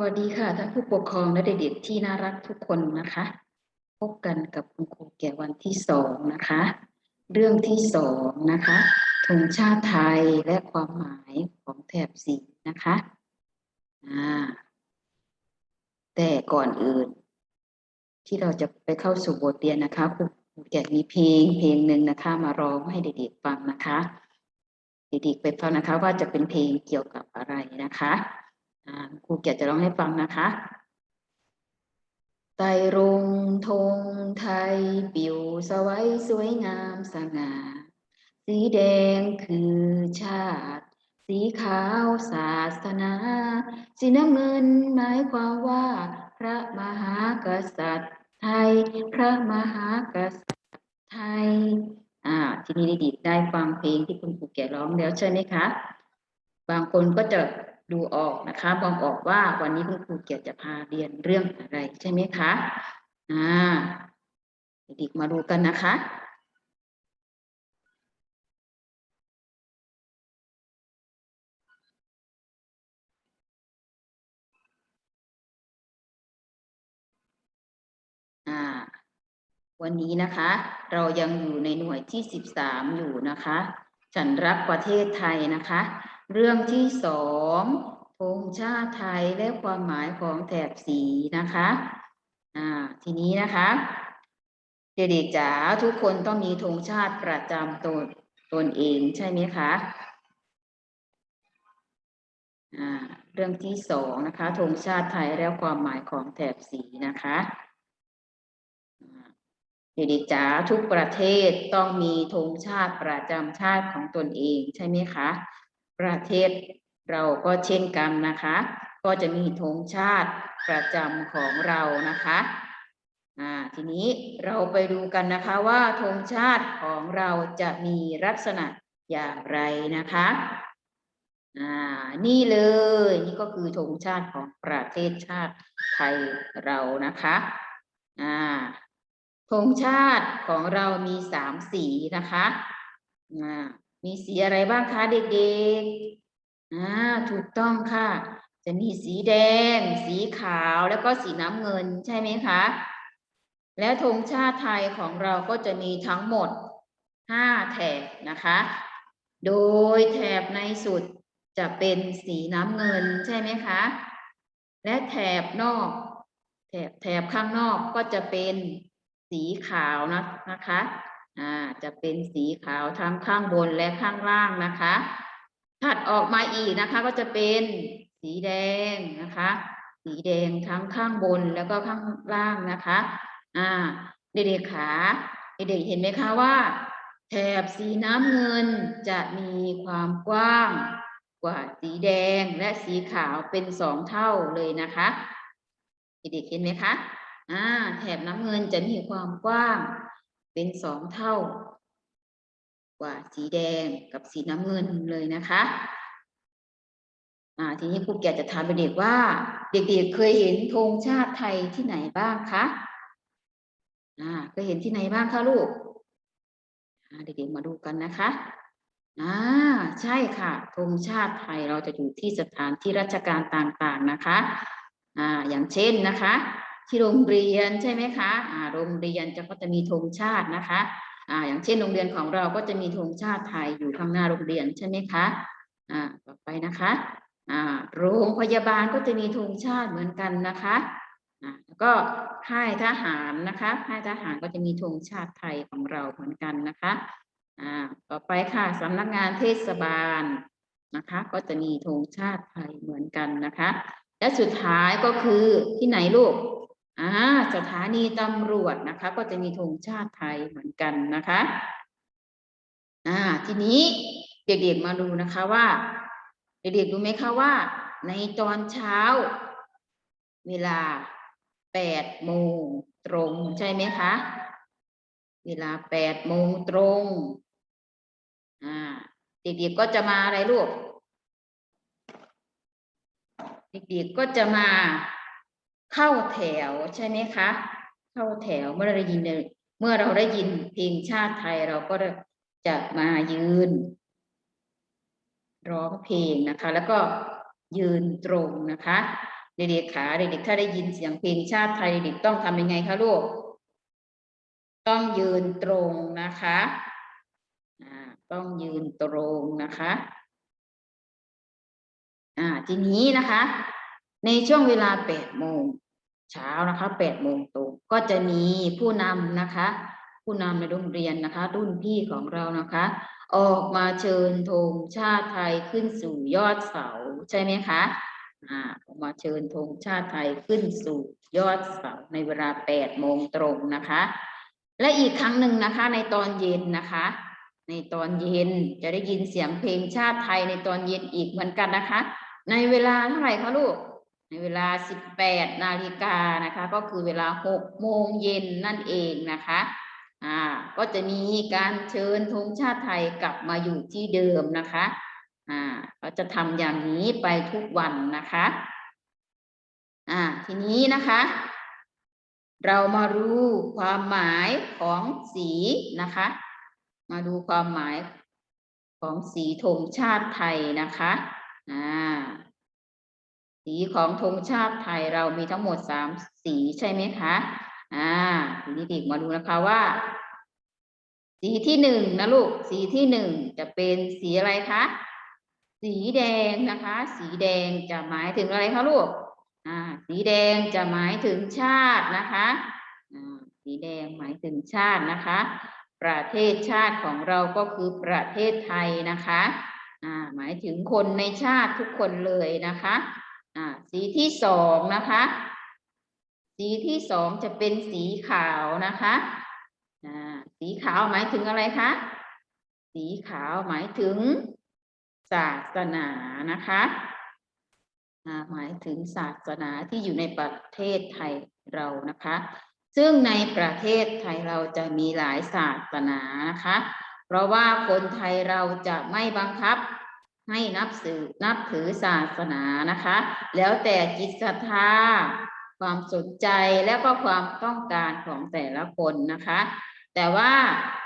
วัสดีค่ะท่านผู้ปกครองและเด็กๆที่น่ารักทุกคนนะคะ พบกันกับคุณครูแก่วันที่สองนะคะ เรื่องที่สองนะคะธงชาติไทยและความหมายของแถบสีนะคะแต่ก่อนอื่น ที่เราจะไปเข้าสู่บทเรียนนะคะครูครูแก่มีเพลงเพลงหนึ่งนะคะ มาร้องให้เด็กๆฟังนะคะ เด็กๆไปฟังนะคะว่าจะเป็นเพลงเกี่ยวกับอะไรนะคะ ครูเกียรติจะร้องให้ฟังนะคะ ไตรรงธงไทย ปิวสวัยสวยงามสง่า สีแดงคือชาติ สีขาวศาสนา สีน้ำเงินหมายความว่า พระมหากษัตริย์ ไทย พระมหากษัตริย์ไทย อ่า ทีนี้ด็กๆได้ฟังเพลงที่คุณครูแก่ร้องแล้วใช่ไหมคะ บางคนก็จะ ดูออกนะคะมองออกว่าวันนี้คุณครูเกียรติจะพาเรียนเรื่องอะไรใช่ไหมคะอ่าเด็กๆมาดูกันนะคะอ่าวันนี้นะคะ เรายังอยู่ในหน่วยที่สิบสามอยู่นะคะ ฉันรักประเทศไทยนะคะ เรื่องที่สองธงชาติไทยและความหมายของแถบสีนะคะอ่าทีนี้นะคะเด็กๆจ๋าทุกคนต้องมีธงชาติประจำตนตนเองใช่ไหมคะอ่าเรื่องที่สองนะคะธงชาติไทยและความหมายของแถบสีนะคะเด็กๆจ๋าทุกประเทศต้องมีธงชาติประจำชาติของตนเองใช่ไหมคะ ประเทศเราก็เช่นกันนะคะ ก็จะมีธงชาติประจำของเรานะคะอ่าทีนี้เราไปดูกันนะคะว่าธงชาติของเราจะมีลักษณะอย่างไรนะคะอ่านี่เลยนี่ก็คือธงชาติของประเทศชาติไทยเรานะคะอ่าธงชาติของเรามีสามสีนะคะอ่า มีสีอะไรบ้างคะเด็กๆอ่าถูกต้องค่ะ จะมีสีแดง สีขาวแล้วก็สีน้ำเงินใช่ไหมคะ และธงชาติไทยของเราก็จะมีทั้งหมดห้าแถบนะคะ โดยแถบในสุดจะเป็นสีน้ำเงินใช่ไหมคะ และแถบนอก แถบแถบข้างนอกก็จะเป็นสีขาวนะนะคะ อ่าจะเป็นสีขาวทั้งข้างบนและข้างล่างนะคะ ถัดออกมาอีกนะคะ ก็จะเป็นสีแดงนะคะ สีแดงทั้งข้างบนแล้วก็ข้างล่างนะคะ อ่าเด็กๆขาเด็กๆเห็นไหมคะว่า แถบสีน้ำเงินจะมีความกว้างกว่าสีแดงและสีขาวเป็นสองเท่าเลยนะคะเด็กๆเห็นไหมคะอ่าแถบน้ำเงินจะมีความกว้าง เป็นสองเท่า กว่าสีแดงกับสีน้ำเงินเลยนะคะทีนี้ครูแกจะถามเด็กว่า เด็กๆเคยเห็นธงชาติไทยที่ไหนบ้างคะเคยเห็นที่ไหนบ้างคะลูกเด็กๆมาดูกันนะคะอ่าใช่ค่ะธงชาติไทยเราจะอยู่ที่สถานที่ราชการต่างๆนะคะ อ่า อย่างเช่นนะคะ ที่โรงเรียนใช่ไหมคะอ่าโรงเรียนจะก็จะมีธงชาตินะคะอ่าอย่างเช่นโรงเรียนของเราก็จะมีธงชาติไทยอยู่ข้างหน้าโรงเรียนใช่ไหมคะอ่าต่อไปนะคะอ่าโรงพยาบาลก็จะมีธงชาติเหมือนกันนะคะอ่าแล้วก็ค่ายทหารนะคะค่ายทหารก็จะมีธงชาติไทยของเราเหมือนกันนะคะอ่าต่อไปค่ะสำนักงานเทศบาลนะคะ ก็จะมีธงชาติไทยเหมือนกันนะคะ และสุดท้ายก็คือที่ไหนลูก อ่าสถานีตำรวจนะคะ ก็จะมีธงชาติไทยเหมือนกันนะคะอ่าทีนี้เด็กๆมาดูนะคะว่า เด็กๆรู้ไหมคะว่า ในตอนเช้า เวลาแปดโมงตรงใช่ไหมคะเวลาแปดโมงตรงอ่าเด็กๆก็จะมาอะไรลูกเด็กๆก็จะมา เข้าแถวใช่ไหมคะ เข้าแถวเมื่อเราได้ยินเมื่อเราได้ยินเพลงชาติไทยเราก็จะมายืน ร้องเพลงนะคะ แล้วก็ยืนตรงนะคะเด็กๆขาเด็กๆถ้าได้ยินเสียงเพลงชาติไทยเด็กต้องทำยังไงคะลูก ต้องยืนตรงนะคะต้องยืนตรงนะคะอ่าทีนี้นะคะ ในช่วงเวลาแปดโมง เช้านะคะแปดโมงตรงก็จะมีผู้นำนะคะ ผู้นำในโรงเรียนนะคะ รุ่นพี่ของเรานะคะ ออกมาเชิญธงชาติไทยขึ้นสู่ยอดเสาใช่ไหมคะอ่าออกมาเชิญธงชาติไทยขึ้นสู่ยอดเสาในเวลาแปดโมงตรงนะคะ และอีกครั้งหนึ่งนะคะในตอนเย็นนะคะในตอนเย็นจะได้ยินเสียงเพลงชาติไทยในตอนเย็นอีกเหมือนกันนะคะ ในเวลาเท่าไหร่คะลูก ในเวลา 18 นาฬิกานะคะ ก็คือเวลา 6 โมงเย็นนั่นเองนะคะอ่าก็จะมีการเชิญธงชาติไทยกลับมาอยู่ที่เดิมนะคะอ่าก็จะทำอย่างนี้ไปทุกวันนะคะอ่าทีนี้นะคะ เรามารู้ความหมายของสีนะคะ มาดูความหมายของสีธงชาติไทยนะคะอ่า สีของธงชาติไทยเรามีทั้งหมดสามสีใช่ไหมคะอ่าทีนี้เด็กมาดูนะคะว่า สีที่หนึ่งนะลูก สีที่หนึ่งจะเป็นสีอะไรคะสีแดงนะคะ สีแดงจะหมายถึงอะไรคะลูกอ่าสีแดงจะหมายถึงชาตินะคะอ่าสีแดงหมายถึงชาตินะคะ ประเทศชาติของเราก็คือประเทศไทยนะคะอ่าหมายถึงคนในชาติทุกคนเลยนะคะ อ่าสีที่สองนะคะ สีที่สองจะเป็นสีขาวนะคะอ่าสีขาวหมายถึงอะไรคะ สีขาวหมายถึงศาสนานะคะอ่าหมายถึงศาสนาที่อยู่ในประเทศไทยเรานะคะ ซึ่งในประเทศไทยเราจะมีหลายศาสนานะคะ เพราะว่าคนไทยเราจะไม่บังคับ ให้นับสือนับถือศาสนานะคะ แล้วแต่จิตศรัทธาความสนใจแล้วก็ความต้องการของแต่ละคนนะคะ แต่ว่า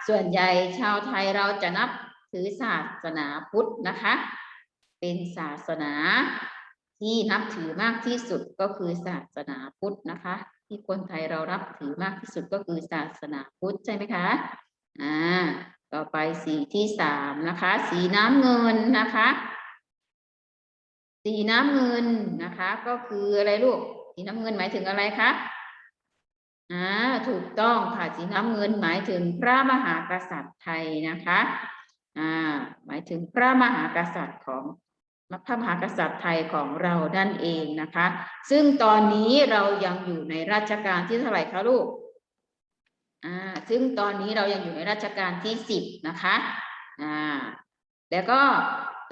ส่วนใหญ่ชาวไทยเราจะนับถือศาสนาพุทธนะคะ เป็นศาสนาที่นับถือมากที่สุดก็คือศาสนาพุทธนะคะ ที่คนไทยเรานับถือมากที่สุดก็คือศาสนาพุทธใช่ไหมคะอ่า ต่อไปสีที่สามนะคะ สีน้ำเงินนะคะ สีน้ำเงินนะคะ ก็คืออะไรลูก สีน้ำเงินหมายถึงอะไรคะอ่าถูกต้องค่ะสีน้ำเงินหมายถึงพระมหากษัตริย์ไทยนะคะอ่าหมายถึงพระมหากษัตริย์ของพระมหากษัตริย์ไทยของเรานั่นเองนะคะ ซึ่งตอนนี้เรายังอยู่ในรัชกาลที่เท่าไหร่คะลูก อ่าซึ่งตอนนี้เรายังอยู่ในรัชกาลที่สิบนะคะอ่าแล้วก็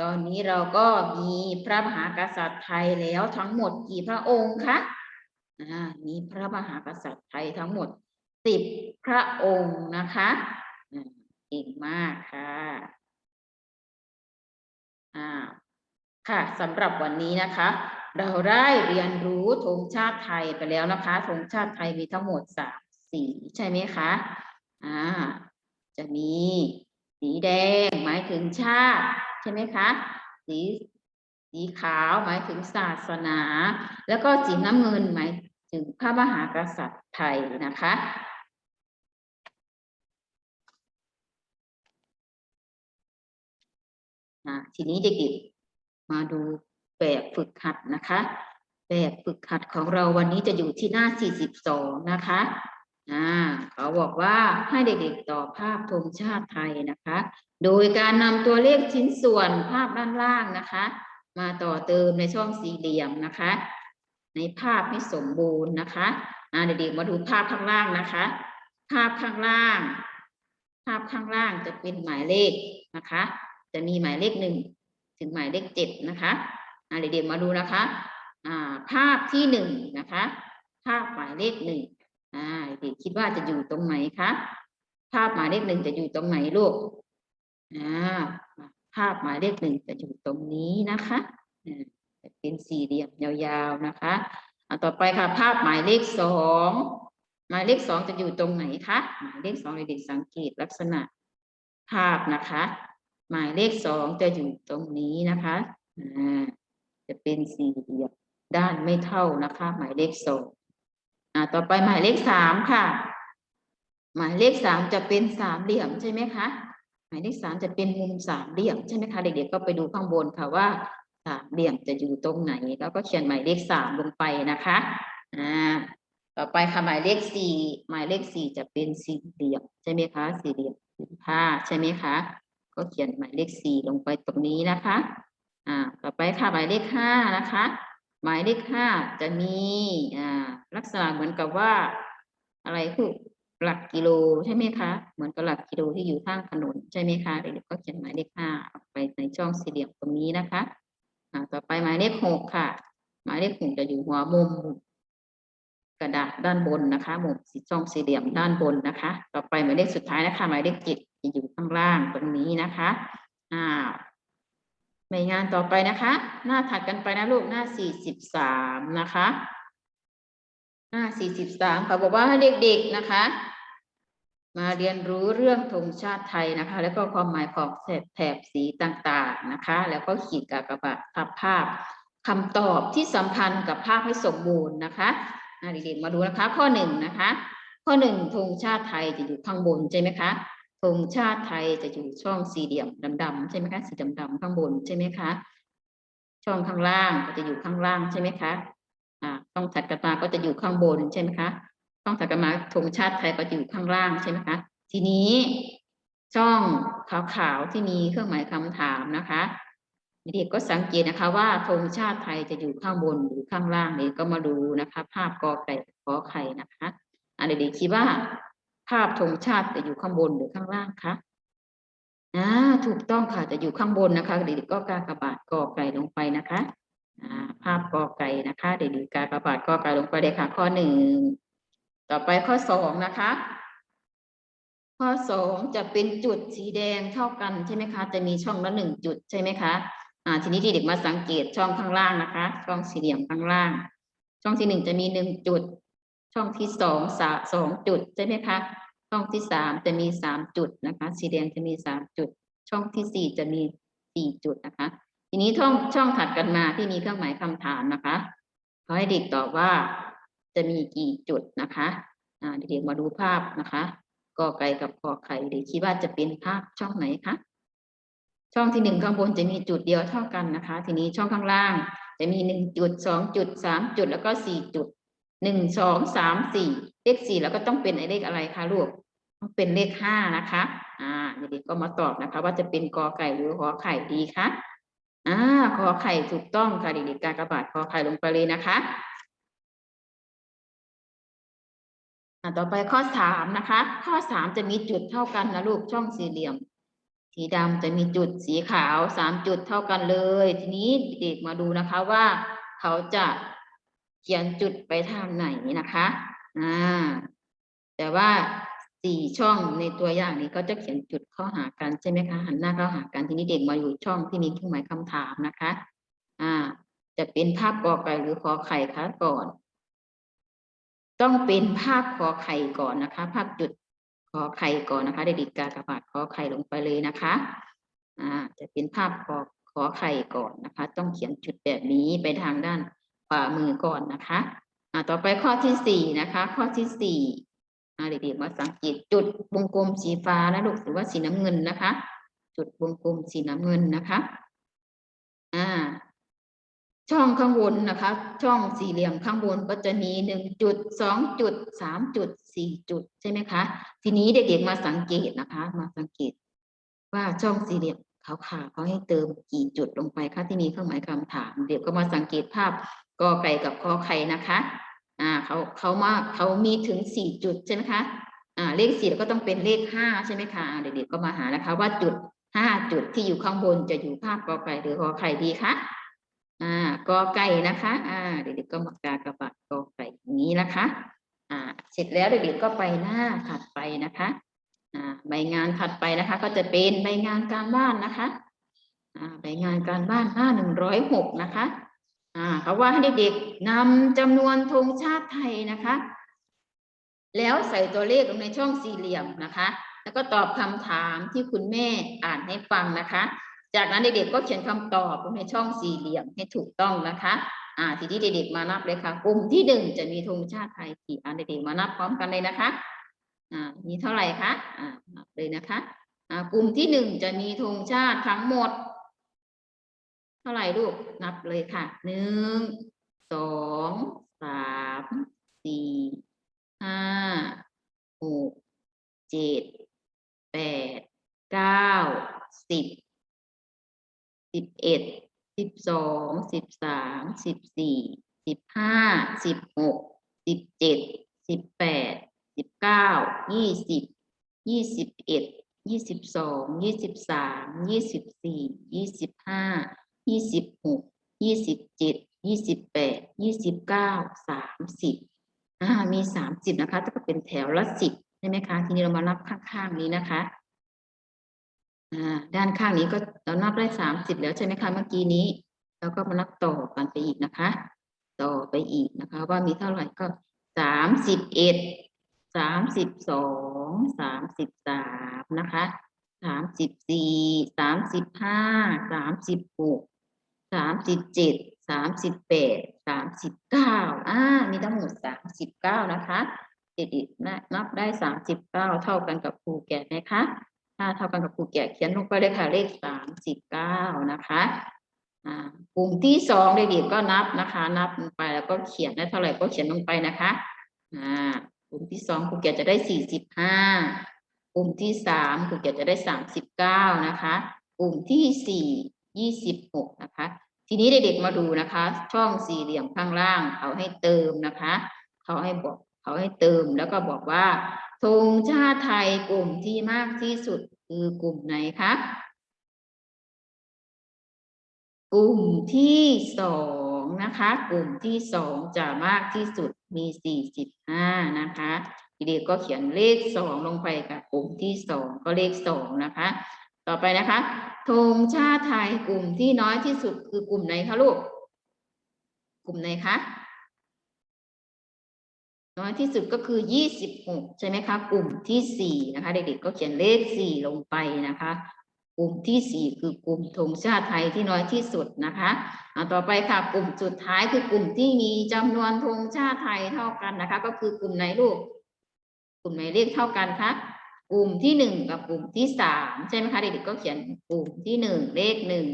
ตอนนี้เราก็มีพระมหากษัตริย์ไทยแล้วทั้งหมดกี่พระองค์คะอ่ามีพระมหากษัตริย์ไทยทั้งหมดสิบพระองค์นะคะอ่าเก่งมากค่ะอ่าค่ะสำหรับวันนี้นะคะ เราได้เรียนรู้ธงชาติไทยไปแล้วนะคะธงชาติไทยมีทั้งหมดสาม สีใช่ไหมคะอ่าจะมี สีแดงหมายถึงชาติ ใช่ไหมคะ สีสีขาวหมายถึงศาสนา แล้วก็สีน้ำเงินหมายถึงพระมหากษัตริย์ไทยนะคะอ่าทีนี้เด็กๆมาดูแบบฝึกหัดนะคะ แบบฝึกหัดของเราวันนี้จะอยู่ที่หน้า 42 นะคะ อ่าเขาบอกว่าให้เด็กๆต่อภาพธงชาติไทยนะคะ โดยการนำตัวเลขชิ้นส่วนภาพด้านล่างนะคะ มาต่อเติมในช่องสี่เหลี่ยมนะคะ ในภาพให้สมบูรณ์นะคะอ่าเด็กๆมาดูภาพข้างล่างนะคะ ภาพข้างล่าง ภาพข้างล่างจะเป็นหมายเลขนะคะ จะมีหมายเลขหนึ่งถึงหมายเลขเจ็ดนะคะอ่าเด็กๆมาดูนะคะอ่าภาพที่หนึ่งนะคะ ภาพหมายเลขหนึ่ง อ่าเด็กคิดว่าจะอยู่ตรงไหนคะภาพหมายเลขหนึ่งจะอยู่ตรงไหนลูกอ่าภาพหมายเลขหนึ่งจะอยู่ตรงนี้นะคะอ่าจะเป็นสี่เหลี่ยมยาวๆนะคะอ่าต่อไปค่ะ ภาพหมายเลขสองหมายเลขสองจะอยู่ตรงไหนคะหมายเลขสองเด็กสังเกตลักษณะภาพนะคะ หมายเลขสองจะอยู่ตรงนี้นะคะอ่าจะเป็นสี่เหลี่ยมด้านไม่เท่านะคะ หมายเลขสอง อ่าต่อไปหมายเลขสามค่ะ หมายเลขสามจะเป็นสามเหลี่ยมใช่ไหมคะหมายเลขสามจะเป็นมุมสามเหลี่ยมใช่ไหมคะเด็กๆก็ไปดูข้างบนค่ะว่าสามเหลี่ยมจะอยู่ตรงไหน แล้วก็เขียนหมายเลขสามลงไปนะคะอ่าต่อไปค่ะหมายเลขสี่หมายเลขสี่จะเป็นสี่เหลี่ยมใช่ไหมคะสี่เหลี่ยมผืนผ้าใช่ไหมคะก็เขียนหมายเลขสี่ลงไปตรงนี้นะคะอ่าต่อไปค่ะหมายเลขห้านะคะ หมายเลขห้าจะมีลักษณะเหมือนกับว่า อะไรคือหลักกิโลใช่ไหมคะ เหมือนกับหลักกิโลที่อยู่ข้างถนนใช่ไหมคะเด็กๆก็เขียนหมายเลขห้าออกไปในช่องสี่เหลี่ยมตรงนี้นะคะต่อไปหมายเลขหกค่ะ หมายเลขหกจะอยู่หัวมุม กระดาษด้านบนนะคะ มุมสีช่องสี่เหลี่ยมด้านบนนะคะ ต่อไปหมายเลขสุดท้ายนะคะ หมายเลขเจ็ดจะอยู่ข้างล่างตรงนี้นะคะอ่า ในงานต่อไปนะคะ หน้าถัดกันไปนะลูกหน้าสี่สิบสามนะคะ หน้าสี่สิบสามเขาบอกว่าให้เด็กๆนะคะ มาเรียนรู้เรื่องธงชาติไทยนะคะ แล้วก็ความหมายของแถบสีต่างๆนะคะ แล้วก็ขีดกากบาทภาพภาพคำตอบที่สัมพันธ์กับภาพให้สมบูรณ์นะคะเด็กๆมาดูนะคะ ข้อหนึ่งนะคะ ข้อหนึ่งธงชาติไทยจะอยู่ข้างบนใช่ไหมคะ ธงชาติไทยจะอยู่ช่องสี่เหลี่ยมดำๆใช่ไหมคะ สีดำๆข้างบนใช่ไหมคะ ช่องข้างล่างก็จะอยู่ข้างล่างใช่ไหมคะอ่าช่องถัดกันมาก็จะอยู่ข้างบนใช่ไหมคะช่องถัดกันมาธงชาติไทยก็จะอยู่ข้างล่างใช่ไหมคะ ทีนี้ช่องขาวๆที่มีเครื่องหมายคำถามนะคะเด็กๆก็สังเกตนะคะว่าธงชาติไทยจะอยู่ข้างบนหรือข้างล่างเด็กก็มาดูนะคะ ภาพกอไก่ขอไข่นะคะอ่าเด็กๆคิดว่า ภาพธงชาติจะอยู่ข้างบนหรือข้างล่างคะอ่าถูกต้องค่ะจะอยู่ข้างบนนะคะเด็กๆก็กากบาทกอไก่ลงไปนะคะอ่าภาพกอไก่นะคะเด็กๆกากบาทกอไก่ลงไปเลยค่ะ ข้อหนึ่งต่อไปข้อสองนะคะ ข้อสองจะเป็นจุดสีแดงเท่ากันใช่ไหมคะ จะมีช่องละหนึ่งจุดใช่ไหมคะอ่าทีนี้เด็กๆมาสังเกตช่องข้างล่างนะคะ ช่องสี่เหลี่ยมข้างล่าง ช่องที่หนึ่งจะมีหนึ่งจุด ช่องที่สองสาสองจุดใช่ไหมคะ ช่องที่สามจะมีสามจุดนะคะ สีแดงจะมีสามจุด ช่องที่สี่จะมีสี่จุดนะคะ ทีนี้ช่องช่องถัดกันมาที่มีเครื่องหมายคำถามนะคะขอให้เด็กตอบว่าจะมีกี่จุดนะคะเด็กๆมาดูภาพนะคะกอไก่กับขอไข่เด็กคิดว่าจะเป็นภาพช่องไหนคะช่องที่หนึ่งข้างบนจะมีจุดเดียวเท่ากันนะคะ ทีนี้ช่องข้างล่างจะมีหนึ่งจุดสองจุดสามจุดแล้วก็สี่จุด หนึ่งสองสามสี่เลขสี่แล้วก็ต้องเป็นเลขอะไรคะลูกต้องเป็นเลขห้านะคะ อ่าเด็กๆก็มาตอบนะคะ ว่าจะเป็นกอไก่หรือขอไข่ดีคะอ่าขอไข่ถูกต้องค่ะเด็กๆการกระบาทขอไข่ลงไปเลยนะคะอ่าต่อไปข้อสามนะคะ ข้อสามจะมีจุดเท่ากันนะลูกช่องสี่เหลี่ยม สีดำจะมีจุดสีขาวสามจุดเท่ากันเลย ทีนี้เด็กมาดูนะคะว่า เขาจะ เขียนจุดไปทางไหนนะคะอ่าแต่ว่าสี่ช่องในตัวอย่างนี้ก็จะเขียนจุดเข้าหากันใช่ไหมคะหันหน้าเข้าหากันทีนี้เด็กมาอยู่ช่องที่มีเครื่องหมายคำถามนะคะ อ่า จะเป็นภาพกอไก่หรือขอไข่คะก่อน ต้องเป็นภาพขอไข่ก่อนนะคะ ภาพจุดขอไข่ก่อนนะคะเด็กๆกากระบาทขอไข่ลงไปเลยนะคะ อ่า จะเป็นภาพขอขอไข่ก่อนนะคะ ต้องเขียนจุดแบบนี้ไปทางด้านามือก่อนนะคะอ่าต่อไปข้อที่สี่นะคะ ข้อที่สี่เด็กๆมาสังเกตจุดวงกลมสีฟ้านะลูกหรือว่าสีน้ำเงินนะคะ จุดวงกลมสีน้ำเงินนะคะอ่าช่องข้างบนนะคะ ช่องสี่เหลี่ยมข้างบนก็จะมีหนึ่งจุดสองจุดสามจุดสี่จุดใช่ไหมคะ ทีนี้เด็กๆมาสังเกตนะคะ มาสังเกต ว่าช่องสี่เหลี่ยมขาวๆเขาให้เติมกี่จุดลงไปคะที่มีเครื่องหมายคำถาม เดี๋ยวก็มาสังเกตภาพ กอไก่กับขอไข่นะคะอ่าเขาเขามาเขามีถึงสี่จุดใช่ไหมคะอ่าเลขสี่ก็ต้องเป็นเลขห้าใช่ไหมคะเด็กๆก็มาหานะคะ ว่าจุดห้าจุดที่อยู่ข้างบนจะอยู่ภาพกอไก่หรือขอไข่ดีคะอ่ากอไก่นะคะ อ่า เด็กๆก็มากากระบาดกอไก่อย่างนี้นะคะ อ่า เสร็จแล้วเด็กๆก็ไปหน้าถัดไปนะคะ อ่า ใบงานถัดไปนะคะ ก็จะเป็นใบงานการบ้านนะคะ อ่า ใบงานการบ้านหน้าหนึ่งร้อยหกนะคะ อ่าเขาว่าให้เด็กๆนำจำนวนธงชาติไทยนะคะ แล้วใส่ตัวเลขลงในช่องสี่เหลี่ยมนะคะ แล้วก็ตอบคำถามที่คุณแม่อ่านให้ฟังนะคะ จากนั้นเด็กๆก็เขียนคำตอบลงในช่องสี่เหลี่ยมให้ถูกต้องนะคะ อ่า ทีนี้เด็กๆมานับเลยค่ะ กลุ่มที่หนึ่งจะมีธงชาติไทยกี่อันเด็กๆมานับพร้อมกันเลยนะคะ อ่า มีเท่าไหร่คะ อ่านับเลยนะคะ อ่ากลุ่มที่หนึ่งจะมีธงชาติทั้งหมด เท่าไหร่ลูก นับเลยค่ะ หนึ่ง สอง สาม สี่ ห้า หก เจ็ด แปด เก้า สิบ สิบเอ็ด สิบสอง สิบสาม สิบสี่ สิบห้า สิบหก สิบเจ็ด สิบแปด สิบเก้า ยี่สิบ ยี่สิบเอ็ด ยี่สิบสอง ยี่สิบสาม ยี่สิบสี่ ยี่สิบห้า ยี่สิบหกยี่สิบเจ็ดยี่สิบแปดยี่สิบเก้าสามสิบอ่ามีสามสิบนะคะถ้าเป็นแถวละสิบใช่ไหมคะ ทีนี้เรามานับข้างๆนี้นะคะอ่าด้านข้างนี้ก็เรานับได้สามสิบแล้วใช่ไหมคะเมื่อกี้นี้แล้วก็มานับต่อกันไปอีกนะคะ ต่อไปอีกนะคะ ว่ามีเท่าไหร่ก็สามสิบเอ็ดสามสิบสองสามสิบสามนะคะสามสิบสี่สามสิบห้าสามสิบหก สามสิบเจ็ดสามสิบแปดสามสิบเก้าอ่ามีทั้งหมดสามสิบเก้านะคะเด็กๆนะนับได้สามสิบเก้าเท่ากันกับครูแก่ไหมคะถ้าเท่ากันกับครูแก่เขียนลงไปเลยค่ะเลขสามสิบเก้านะคะอ่ากลุ่มที่สองเด็กๆก็นับนะคะ นับลงไปแล้วก็เขียนได้เท่าไหร่ก็เขียนลงไปนะคะอ่ากลุ่มที่สองครูแก่จะได้สี่สิบห้ากลุ่มที่สามครูแก่จะได้สามสิบเก้านะคะ กลุ่มที่สี่ ยี่สิบหกนะคะ ทีนี้เด็กๆมาดูนะคะ ช่องสี่เหลี่ยมข้างล่าง เขาให้เติมนะคะ เขาให้บอกเขาให้เติมแล้วก็บอกว่าธงชาติไทยกลุ่มที่มากที่สุดคือกลุ่มไหนคะกลุ่มที่สองนะคะ กลุ่มที่สองจะมากที่สุดมีสี่สิบห้านะคะเด็กก็เขียนเลขสองลงไปกับกลุ่มที่สองก็เลขสองนะคะ ต่อไปนะคะธงชาติไทยกลุ่มที่น้อยที่สุดคือกลุ่มไหนคะลูก กลุ่มไหนคะน้อยที่สุดก็คือยี่สิบหกใช่ไหมคะ กลุ่มที่สี่นะคะ เด็กๆก็เขียนเลขสี่ลงไปนะคะ กลุ่มที่สี่คือกลุ่มธงชาติไทยที่น้อยที่สุดนะคะอ่าต่อไปค่ะ กลุ่มสุดท้ายคือกลุ่มที่มีจำนวนธงชาติไทยเท่ากันนะคะ ก็คือกลุ่มไหนลูก กลุ่มไหนเลขเท่ากันคะ กลุ่มที่หนึ่งกับกลุ่มที่สามใช่ไหมคะเด็กๆก็เขียนกลุ่มที่หนึ่งเลขหนึ่ง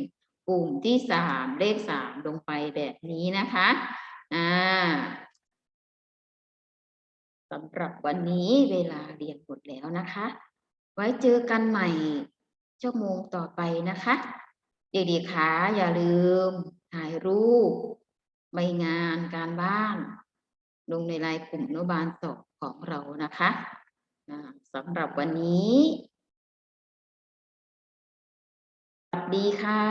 กลุ่มที่สามเลขสามลงไปแบบนี้นะคะอ่าสำหรับวันนี้เวลาเรียนหมดแล้วนะคะ ไว้เจอกันใหม่ชั่วโมงต่อไปนะคะ เด็กๆคะอย่าลืมถ่ายรูปใบงานการบ้าน ลงในไลน์กลุ่มอนุบาลสองของเรานะคะอ่า สำหรับวันนี้ สวัสดีค่ะ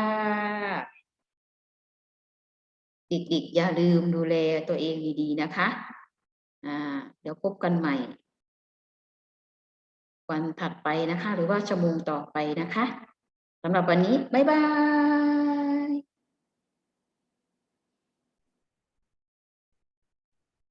เด็กๆอย่าลืมดูแลตัวเองดีๆนะคะ อ่า เดี๋ยวพบกันใหม่ วันถัดไปนะคะ หรือว่าชั่วโมงต่อไปนะคะสำหรับวันนี้ บ๊ายบาย